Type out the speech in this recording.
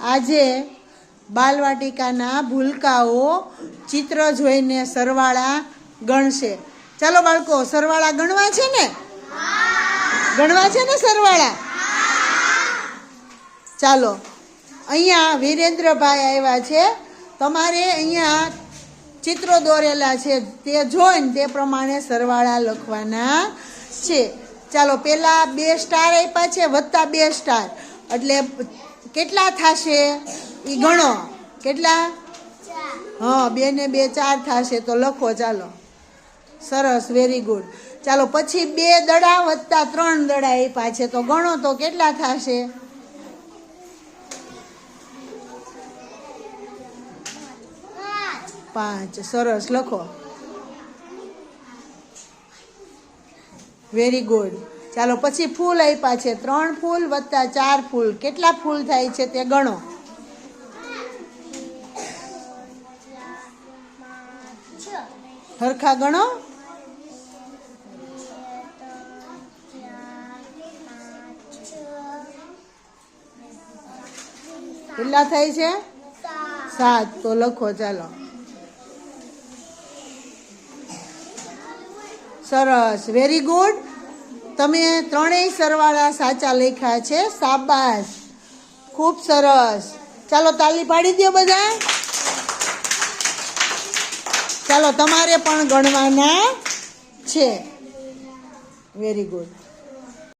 આજે બાલવાટિકાના ભૂલકાઓ ચિત્ર જોઈને સરવાળા ગણશે. ચાલો બાળકો, સરવાળા ગણવા છે ને? ગણવા છે ને સરવાળા? ચાલો, અહીંયા વિરેન્દ્રભાઈ આવ્યા છે. તમારે અહીંયા ચિત્રો દોરેલા છે, તે જોઈને તે પ્રમાણે સરવાળા લખવાના છે. ચાલો પહેલાં બે સ્ટાર આપ્યા છે, વત્તા બે સ્ટાર. એટલે કેટલા થશે? એ ગણો. કેટલા? હા બે ને બે ચાર થશે તો લખો ચાલો. સરસ વેરી ગુડ ચાલો પછી બે દડા વત્તા ત્રણ દડા આપ્યા છે તો ગણો તો કેટલા થશે? પાંચ. સરસ લખો. વેરી ગુડ ચાલો, પછી ફૂલ આપ્યા છે. ત્રણ ફૂલ વત્તા ચાર ફૂલ. કેટલા ફૂલ થાય છે તે ગણો. હરખા ગણો. કેટલા થાય છે? સાત. તો લખો, ચાલો. સરસ. વેરી ગુડ તમે ત્રણેય સરવાળા સાચા લખ્યા છે સાબાસ ખૂબ સરસ. ચાલો તાલી પાડી દો બધા ચાલો, તમારે પણ ગણવાના છે. Very good